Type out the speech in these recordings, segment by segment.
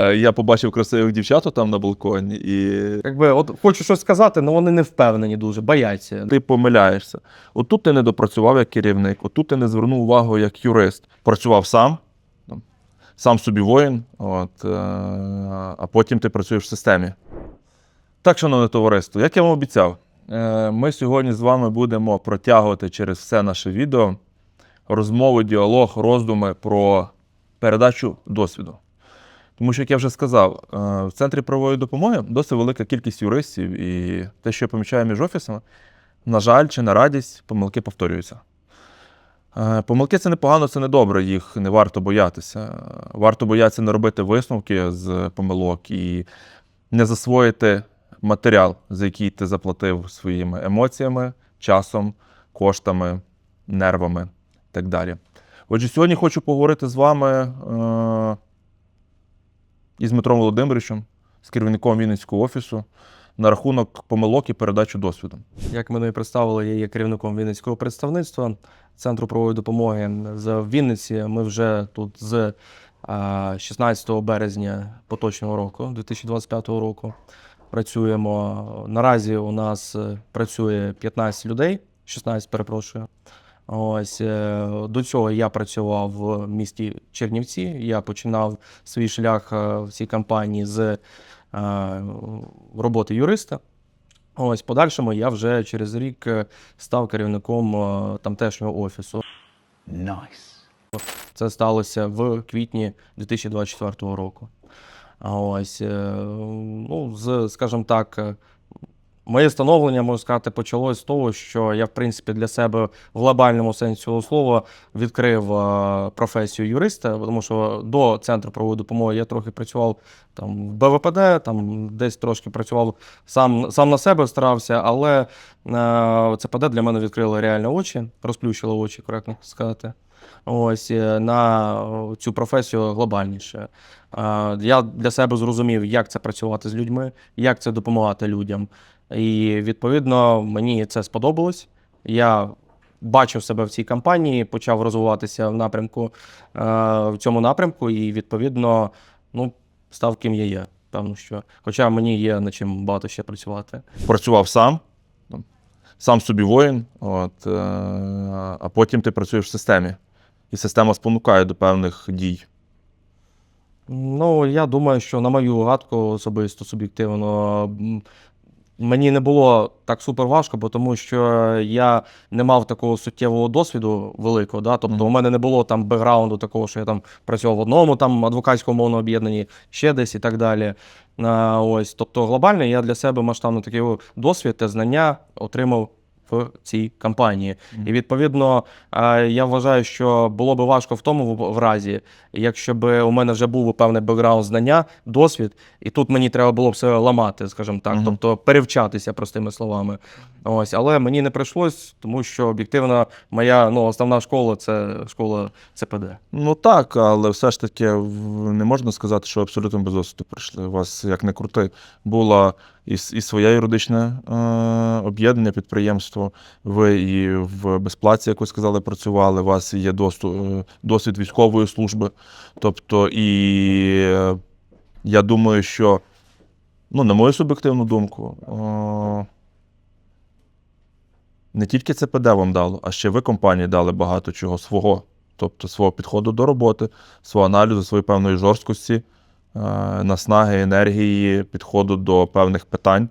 Е, Я побачив красивих дівчат там на балконі, і Якби от хочу щось сказати, але вони не впевнені дуже, бояться. ти помиляєшся. Отут ти не допрацював як керівник, отут ти не звернув увагу як юрист. Працював сам, сам собі воїн, от, е, а потім ти працюєш в системі. Так, шановне товариство, як я вам обіцяв, е, ми сьогодні з вами будемо протягувати через все наше відео розмову, діалог, роздуми про передачу досвіду. Тому що, як я вже сказав, е, в центрі правової допомоги досить велика кількість юристів, і те, що я помічаю між офісами, на жаль, чи на радість, помилки повторюються. Е, Помилки це непогано, це не добре, їх не варто боятися. Варто боятися не робити висновки з помилок і не засвоїти матеріал, за який ти заплатив своїми емоціями, часом, коштами, нервами і так далі. Отже, сьогодні хочу поговорити з вами е, із Дмитром Володимировичем, з керівником Вінницького офісу, на рахунок помилок і передачу досвіду. Як мене представили, я є керівником Вінницького представництва Центру правової допомоги з Вінниці. Ми вже тут з 16 березня поточного року, 2025 року, працюємо. Наразі у нас е, працює 15 людей, 16, перепрошую. Ось е, до цього я працював в місті Чернівці. Я починав свій шлях е, в цій компанії з е, роботи юриста. Ось, подальшому я вже через рік став керівником тамтешнього офісу. Nice. Це сталося в квітні 2024 року. Ось, ну, з, скажімо так, моє становлення, можна сказати, почалось з того, що я, в принципі, для себе в глобальному сенсі цього слова відкрив е, професію юриста, тому що до центру правової допомоги я трохи працював там в БВПД, там десь трошки працював сам, сам на себе старався, але е, ЦПД для мене відкрило реально очі, розплющило очі, коректно сказати. Ось е, на цю професію глобальніше. Я для себе зрозумів, як це працювати з людьми, як це допомагати людям. І відповідно мені це сподобалось. Я бачив себе в цій кампанії, почав розвиватися в напрямку е, в цьому напрямку, і відповідно ну, став ким я є. Певно, що. Хоча мені є над чим багато ще працювати. Працював сам, сам собі воїн, от, е, а потім ти працюєш в системі. І система спонукає до певних дій. Ну, я думаю, що на мою гадку особисто суб'єктивно. Мені не було так супер важко, бо тому що я не мав такого суттєвого досвіду великого. Да? Тобто, Мгм. у мене не було там бекграунду такого, що я там працював в одному там адвокатському мовному об'єднанні, ще десь і так далі. А, ось, тобто, глобально я для себе масштабно такий досвід та знання отримав в цій кампанії. І відповідно, я вважаю, що було би важко в тому в- разі, якщо б у мене вже був певний бекграунд знання, досвід, і тут мені треба було б все ламати, скажімо так, тобто перевчатися простими словами. Ось, але мені не прийшлось, тому що об'єктивно моя ну, основна школа це школа ЦПД. Ну так, але все ж таки не можна сказати, що абсолютно без досвіду прийшли. У вас, як не крути, було і, і своє юридичне е, об'єднання, підприємство. Ви і в безплаті, як ви сказали, працювали. У вас є доступ, е, досвід військової служби. Тобто, і е, я думаю, що, ну, на мою суб'єктивну думку, е, не тільки ЦПД вам дало, а ще ви компанії дали багато чого свого. Тобто свого підходу до роботи, свого аналізу, своєї певної жорсткості, наснаги, енергії, підходу до певних питань,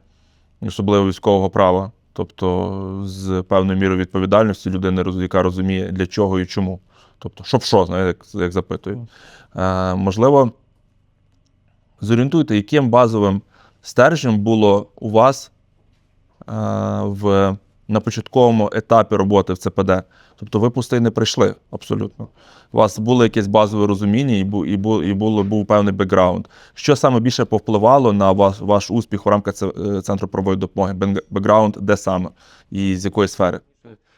особливо військового права. Тобто з певною мірою відповідальності людини, яка розуміє, для чого і чому. Тобто, щоб що, знаєте, як, як запитую. Е, можливо, зорієнтуйте, яким базовим стержнем було у вас е, в, на початковому етапі роботи в ЦПД. Тобто ви пустий не прийшли абсолютно. У вас було якесь базове розуміння і, бу, і, бу, і було, був певний бекграунд. Що саме більше повпливало на ваш, ваш успіх у рамках е, центру правової допомоги? Бекграунд де саме і з якої сфери?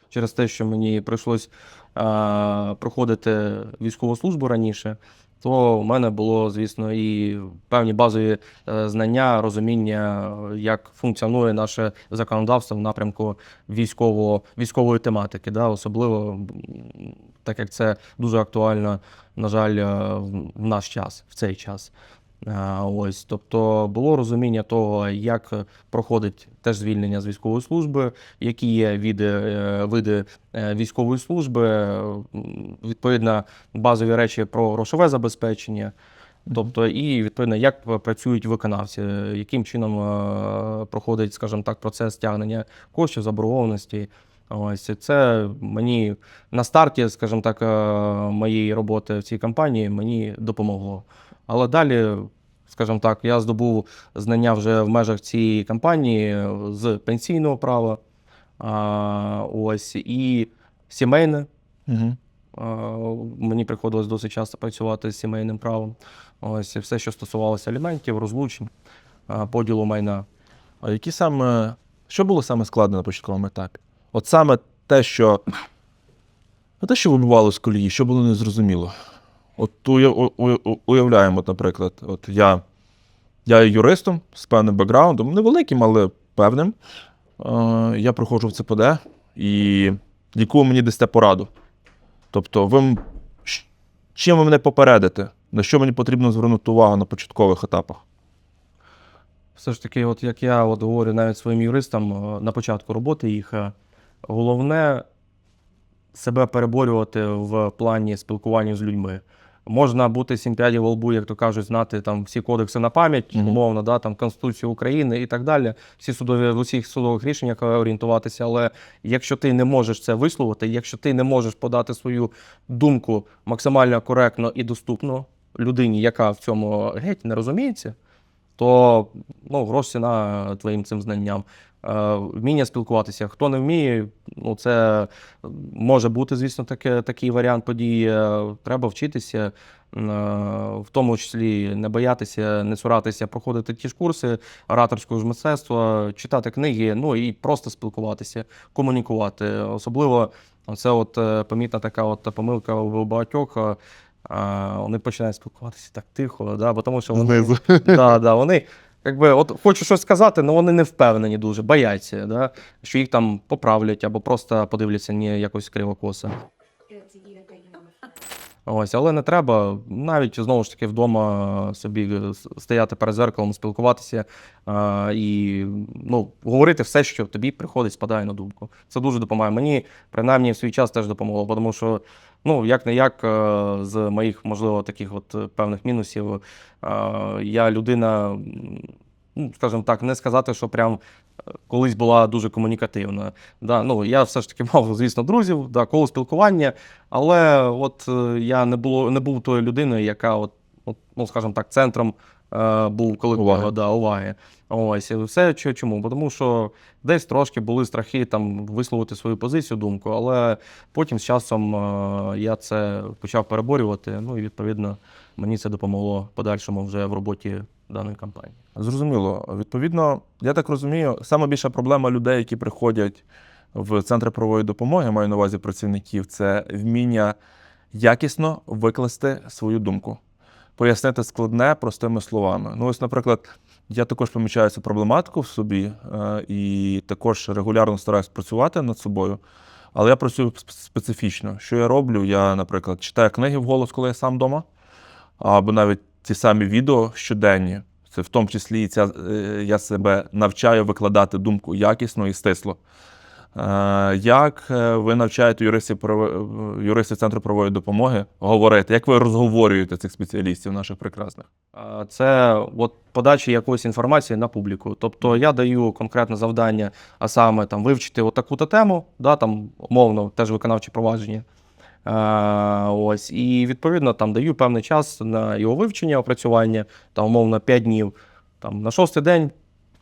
через те, що мені прийшлось а, проходити військову службу раніше, то у мене було, звісно, і певні базові е, знання, розуміння, як функціонує наше законодавство в напрямку військово, військової тематики, да, особливо так як це дуже актуально, на жаль, е, в наш час, в цей час. Ось, тобто було розуміння того, як проходить теж звільнення з військової служби, які є види, е, види е, військової служби, відповідно, базові речі про грошове забезпечення. Тобто, і відповідно, як працюють виконавці, яким чином е, проходить, скажімо так, процес стягнення коштів, заборгованості. Ось це мені на старті, скажімо так, моєї роботи в цій компанії мені допомогло. Але далі, скажімо так, я здобув знання вже в межах цієї компанії е, з пенсійного права, а, ось і сімейне. Угу. Мені приходилось досить часто працювати з сімейним правом. Ось все, що стосувалося аліментів, розлучень, поділу майна. А які саме, що було саме складне на початковому етапі? От саме те, що. Ну, те, що вибивало з колії, що було незрозуміло. От уявляємо, наприклад, от я, я є юристом з певним бекграундом, невеликим, але певним. Е, я проходжу в ЦПД і яку мені дасте пораду. Тобто, ви чим ви мене попередите? На що мені потрібно звернути увагу на початкових етапах? Все ж таки, от як я от говорю навіть своїм юристам е, на початку роботи їх, е, головне себе переборювати в плані спілкування з людьми. Можна бути сім п'ядів во лбу, як то кажуть, знати там всі кодекси на пам'ять, Мгм. умовно, да, там Конституцію України і так далі. Всі судові в усіх судових рішеннях е, орієнтуватися. Але якщо ти не можеш це висловити, якщо ти не можеш подати свою думку максимально коректно і доступно людині, яка в цьому геть не розуміється, то ну, грош ціна твоїм цим знанням. Е, Вміння спілкуватися. Хто не вміє, ну це може бути, звісно, таке, такий варіант події. Е, Треба вчитися, е, в тому числі не боятися, не цуратися, проходити ті ж курси ораторського ж мистецтва, читати книги, ну і просто спілкуватися, комунікувати. Особливо це от помітна така от помилка у багатьох. а, Вони починають спілкуватися так тихо, да, бо тому що вони, да, да, вони якби, от хочу щось сказати, але вони не впевнені дуже, бояться, да, що їх там поправлять або просто подивляться ні якось кривокоса. Ось, але не треба навіть знову ж таки вдома собі е, стояти перед зеркалом, спілкуватися а, і ну, говорити все, що тобі приходить, спадає на думку. Це дуже допомагає. Мені принаймні в свій час теж допомогло, тому що ну як не як з моїх, можливо, таких от е, певних мінусів, е, я людина, ну, скажімо так, не сказати, що прям е, колись була дуже комунікативна. Да, ну, я все ж таки мав, звісно, друзів, да, коло спілкування, але от е, я не, було, не був тою людиною, яка, от, от, ну, скажімо так, центром е, був колективу, Уваги. Да, уваги. Ось, і все чому? Тому що десь трошки були страхи там висловити свою позицію, думку, але потім з часом е, я це почав переборювати. Ну і відповідно мені це допомогло в подальшому вже в роботі даної компанії. Зрозуміло. Відповідно, я так розумію, саме більша проблема людей, які приходять в центри правової допомоги, маю на увазі працівників, це вміння якісно викласти свою думку, пояснити складне простими словами. Ну, ось, наприклад, я також помічаю цю проблематику в собі е, і також регулярно стараюся працювати над собою. Але я працюю специфічно. Що я роблю? Я, наприклад, читаю книги вголос, коли я сам вдома, або навіть ті самі відео щоденні. Це в тому числі і ця, е, я себе навчаю викладати думку якісно і стисло. Е, Як е, ви навчаєте юристів, юристів Центру правової допомоги говорити? Як ви розговорюєте цих спеціалістів наших прекрасних? Це от подача якоїсь інформації на публіку. Тобто я даю конкретне завдання, а саме там вивчити отаку-то тему, да, там умовно теж виконавче провадження. А, ось, і відповідно там даю певний час на його вивчення, опрацювання, там умовно 5 днів. Там, на шостий день,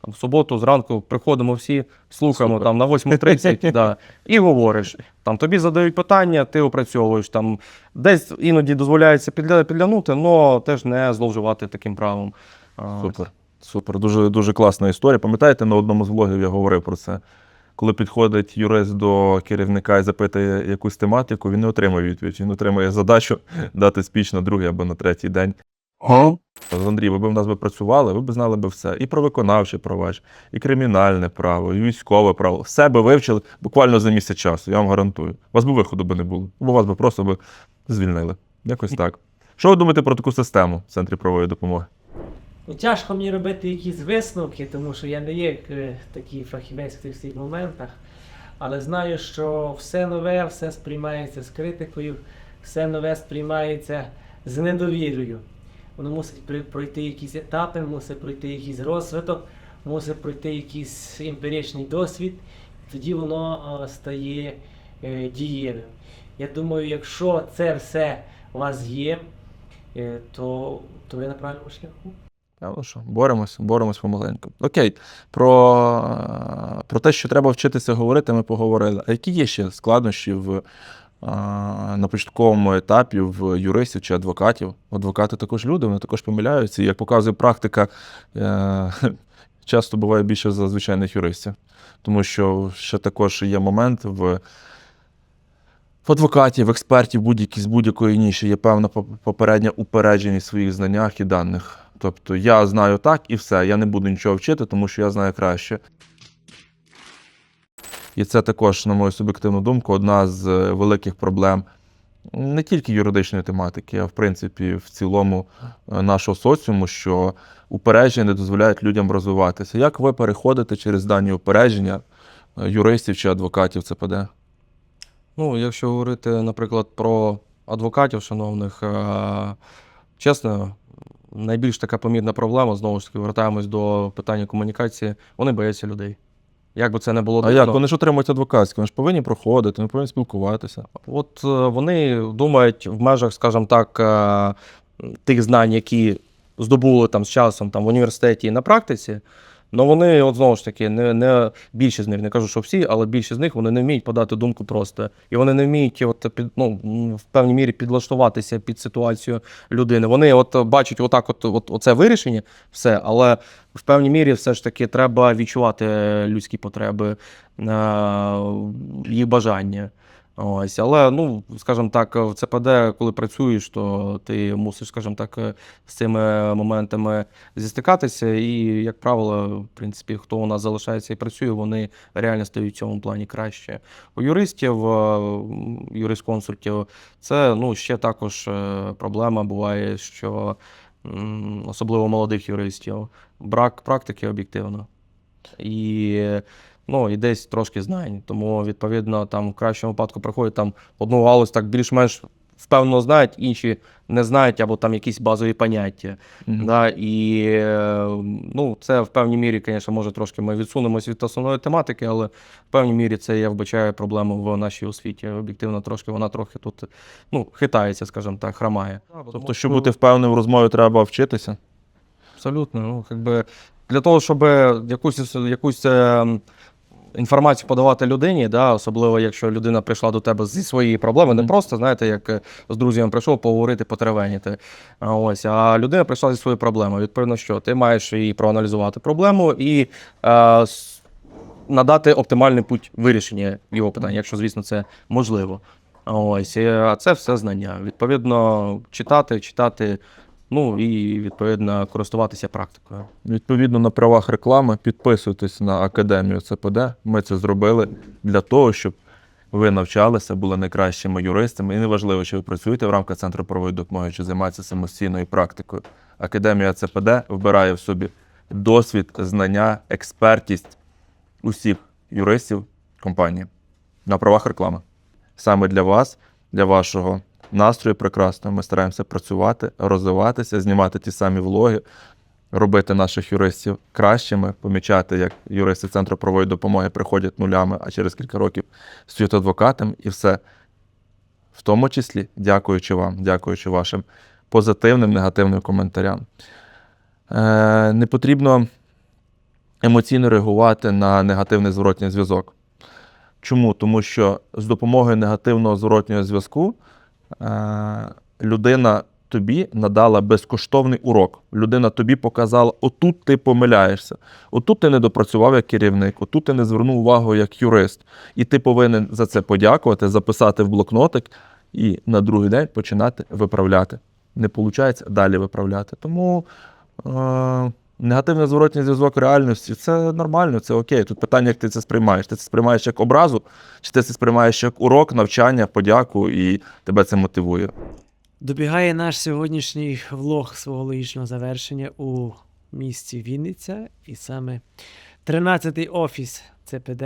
там, в суботу зранку приходимо всі, слухаємо Супер. там на 8.30 да, і говориш. Там тобі задають питання, ти опрацьовуєш. Там, десь іноді дозволяється підля, підлянути, але теж не зловживати таким правом. Супер. Супер. Дуже, дуже класна історія. Пам'ятаєте, на одному з влогів я говорив про це. Коли підходить юрист до керівника і запитує якусь тематику, він не отримує відповідь. Він отримує задачу дати спіч на другий або на третій день. Андрій, ви б в нас би працювали, ви б знали би все. І про виконавче провадження, і кримінальне право, і військове право. Все би вивчили буквально за місяць часу, я вам гарантую. У вас би виходу би не було, бо вас би просто би звільнили. Якось так. Що ви думаєте про таку систему в центрі правової допомоги? Ну, тяжко мені робити якісь висновки, тому що я не є е, такий фахівець в цих всіх моментах. Але знаю, що все нове, все сприймається з критикою, все нове сприймається з недовірою. Воно мусить пройти якісь етапи, мусить пройти якийсь розвиток, мусить пройти якийсь емпіричний досвід, тоді воно стає е, дієвим. Я думаю, якщо це все у вас є, е, то, то ви на правильному шляху. Певно, що боремось, боремось помаленьку. Окей, про, про те, що треба вчитися говорити, ми поговорили. А які є ще складнощі в, на початковому етапі в юристів чи адвокатів? Адвокати також люди, вони також помиляються. Як показує практика, е, часто буває більше за звичайних юристів. Тому що ще також є момент в. В адвокатів, експертів будь-які з будь-якої ніші є певна попередня упередженість в своїх знаннях і даних. Тобто я знаю так і все, я не буду нічого вчити, тому що я знаю краще. І це також, на мою суб'єктивну думку, одна з е, великих проблем не тільки юридичної тематики, а в принципі в цілому е, нашого соціуму, що упередження не дозволяють людям розвиватися. Як ви переходите через дані упередження е, юристів чи адвокатів ЦПД? Ну, якщо говорити, наприклад, про адвокатів, шановних, чесно, найбільш така помітна проблема, знову ж таки, вертаємось до питання комунікації, вони бояться людей. Як би це не було А як? Вони ж отримують адвокатські, вони ж повинні проходити, вони повинні спілкуватися. От е, вони думають в межах, скажімо так, е, тих знань, які здобули там з часом там, в університеті і на практиці. Ну вони, от знову ж таки, не, не більшість з них, не кажу, що всі, але більшість з них вони не вміють подати думку просто. І вони не вміють от, під, ну, в певній мірі підлаштуватися під ситуацію людини. Вони от бачать отак, от, от, оце вирішення, все, але в певній мірі все ж таки треба відчувати людські потреби, е, їх бажання. Ось, але ну, скажімо так, в ЦПД, коли працюєш, то ти мусиш, скажімо так, з цими моментами зістикатися. І, як правило, в принципі, хто у нас залишається і працює, вони реально стають в цьому плані краще. У юристів, е, юрисконсультів, це ну, ще також е, проблема буває, що особливо молодих юристів, брак практики об'єктивно. І ну, і десь трошки знань. Тому, відповідно, там в кращому випадку приходять там одну галузь так більш-менш впевнено знають, інші не знають, або там якісь базові поняття. Мгм. Да, і е, ну, це в певній мірі, звісно, може трошки ми відсунемось від основної тематики, але в певній мірі це я вбачаю проблему в нашій освіті. Об'єктивно, трошки вона трохи тут ну, хитається, скажімо так, хромає. Тобто, щоб бути впевненим в розмові, треба вчитися. Абсолютно. Ну, якби для того, щоб якусь, якусь е, інформацію подавати людині, да, особливо якщо людина прийшла до тебе зі своєї проблеми, не просто, знаєте, як е, з друзями прийшов поговорити, потеревеніти. Ось, а людина прийшла зі своєю проблемою. Відповідно, що ти маєш її проаналізувати проблему і е, надати оптимальний путь вирішення його питання, якщо, звісно, це можливо. Ось, е, а це все знання. Відповідно, читати, читати, ну і відповідно користуватися практикою. Відповідно, на правах реклами підписуйтесь на академію ЦПД. Ми це зробили для того, щоб ви навчалися, були найкращими юристами. І неважливо, чи ви працюєте в рамках центру правової допомоги, чи займаєтеся самостійною практикою. Академія ЦПД вбирає в собі досвід, знання, експертність усіх юристів компанії на правах реклами. Саме для вас, для вашого настрою прекрасного, ми стараємося працювати, розвиватися, знімати ті самі влоги, робити наших юристів кращими, помічати, як юристи Центру правової допомоги приходять нулями, а через кілька років стають адвокатом і все. В тому числі, дякуючи вам, дякуючи вашим позитивним, негативним коментарям. Е, не потрібно емоційно реагувати на негативний зворотній зв'язок. Чому? Тому що з допомогою негативного зворотнього зв'язку людина тобі надала безкоштовний урок. Людина тобі показала, отут ти помиляєшся, отут ти не допрацював як керівник, отут ти не звернув увагу як юрист. І ти повинен за це подякувати, записати в блокнотик і на другий день починати виправляти. Не виходить далі виправляти. Тому е, негативний зворотній зв'язок реальності це нормально, це окей. Тут питання, як ти це сприймаєш. Ти це сприймаєш як образу, чи ти це сприймаєш як урок, навчання, подяку, і тебе це мотивує. Добігає наш сьогоднішній влог свого логічного завершення у місті Вінниця, і саме 13-й офіс ЦПД.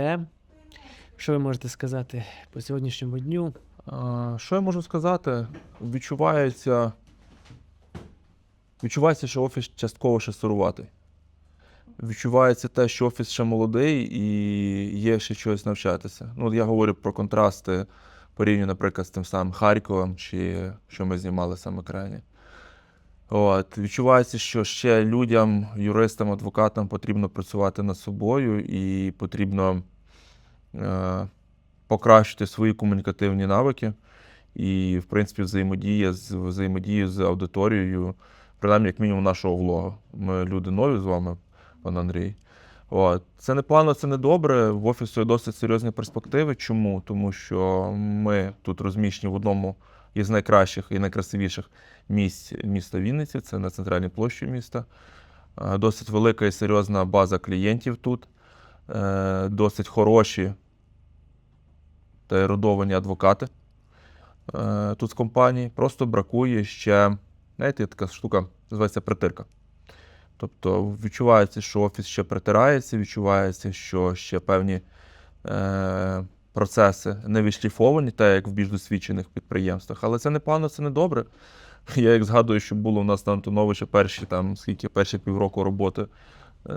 Що ви можете сказати по сьогоднішньому дню? А, Що я можу сказати? Відчувається. Відчувається, що офіс частково ще сируватий. Відчувається те, що офіс ще молодий і є ще чогось навчатися. Ну, я говорю про контрасти порівняно, наприклад, з тим самим Харковом, чи що ми знімали саме крайні. От, відчувається, що ще людям, юристам, адвокатам потрібно працювати над собою і потрібно е, покращити свої комунікативні навики і, в принципі, взаємодія з взаємодію з аудиторією, принаймні, як мінімум, нашого влогу. Ми люди нові з вами, пан Андрій. От. Це не погано, це не добре. В офісу є досить серйозні перспективи. Чому? Тому що ми тут розміщені в одному із найкращих і найкрасивіших місць міста Вінниці, це на центральній площі міста. Е, Досить велика і серйозна база клієнтів тут, Е, досить хороші та ерудовані адвокати е, тут з компанії. Просто бракує ще, знаєте, є така штука, називається притирка. Тобто відчувається, що офіс ще притирається, відчувається, що ще певні е, процеси не відшліфовані, так як в більш досвідчених підприємствах. Але це не погано, це не добре. Я як згадую, що було у нас на Антоновича перші там, скільки перші півроку роботи е,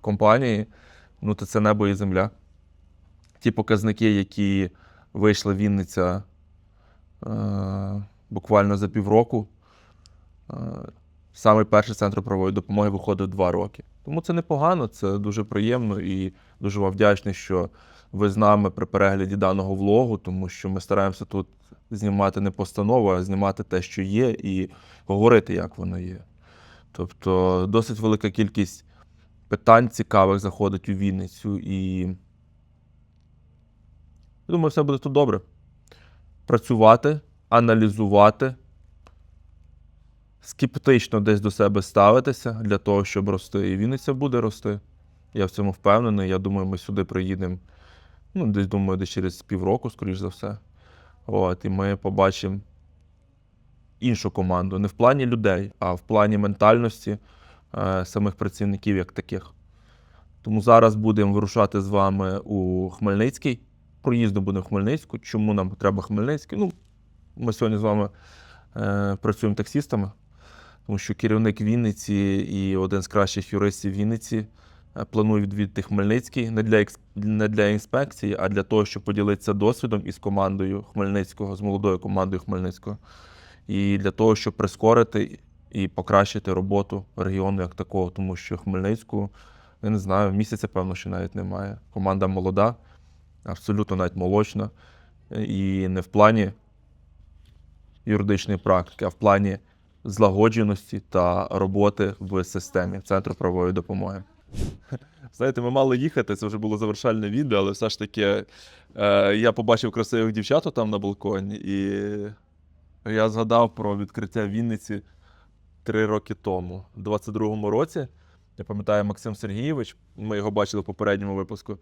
компанії, ну то це небо і земля. Ті показники, які вийшла Вінниця е, буквально за півроку, е, Саме перший центр правової допомоги виходив два роки. Тому це непогано, це дуже приємно і дуже вам вдячний, що ви з нами при перегляді даного влогу, тому що ми стараємося тут знімати не постанову, а знімати те, що є, і говорити, як воно є. Тобто досить велика кількість питань цікавих заходить у Вінницю, і думаю, все буде тут добре. Працювати, аналізувати скептично десь до себе ставитися для того, щоб рости. І Вінниця буде рости. Я в цьому впевнений. Я думаю, ми сюди приїдемо. Ну, десь думаю, десь через півроку, скоріш за все. От, і ми побачимо іншу команду. Не в плані людей, а в плані ментальності е, самих працівників як таких. Тому зараз будемо вирушати з вами у Хмельницький. Проїздом будемо в Хмельницьку. Чому нам треба Хмельницький? Ну, ми сьогодні з вами е, працюємо таксістами, тому що керівник Вінниці і один з кращих юристів Вінниці е, планує відвідати Хмельницький не для, не для інспекції, а для того, щоб поділитися досвідом із командою Хмельницького, з молодою командою Хмельницького. І для того, щоб прискорити і покращити роботу регіону як такого, тому що Хмельницьку, я не знаю, місяця, певно, ще навіть немає. Команда молода, абсолютно навіть молочна. І не в плані юридичної практики, а в плані злагодженості та роботи в системі Центру правової допомоги. Знаєте, ми мали їхати, це вже було завершальне відео, але все ж таки е, я побачив красивих дівчат там на балконі, і я згадав про відкриття Вінниці три роки тому, у 22-му році. Я пам'ятаю, Максим Сергійович, ми його бачили в попередньому випуску.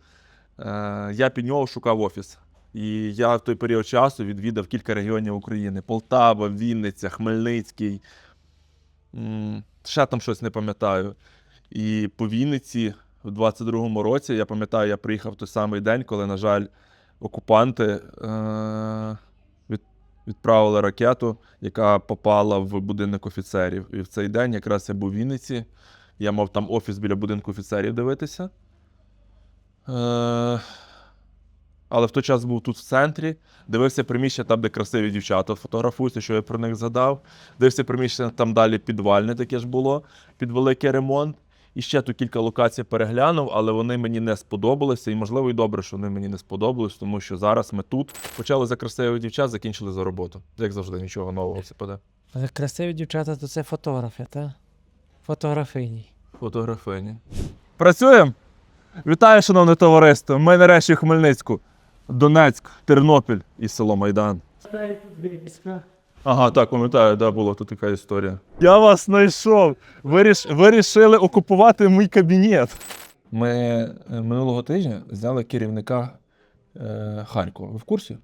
Е, я під нього шукав офіс. І я в той період часу відвідав кілька регіонів України: Полтава, Вінниця, Хмельницький. Ще там щось не пам'ятаю. І по Вінниці в 22-му році, я пам'ятаю, я приїхав той самий день, коли, на жаль, окупанти е- відправили ракету, яка попала в будинок офіцерів. І в цей день якраз я був в Вінниці. Я мав там офіс біля будинку офіцерів дивитися. Але в той час був тут в центрі, дивився приміщення там, де красиві дівчата фотографуються, що я про них згадав. Дивився приміщення там далі підвальне таке ж було, під великий ремонт. І ще тут кілька локацій переглянув, але вони мені не сподобалися. І можливо, і добре, що вони мені не сподобались, тому що зараз ми тут почали за красивих дівчат, закінчили за роботу. Як завжди, нічого нового все паде. Але красиві дівчата, то це фотографи, та? Фотографині. Фотографині. Працюємо? Вітаю, шановне товариство. Ми нарешті в Хмельницьку. Донецьк, Тернопіль і село Майдан. Ага, так, пам'ятаю, да, була тут така історія. Я вас знайшов. Ви, ріш... ви рішили окупувати мій кабінет. Ми е, минулого тижня зняли керівника е, Харкова. Ви в курсі?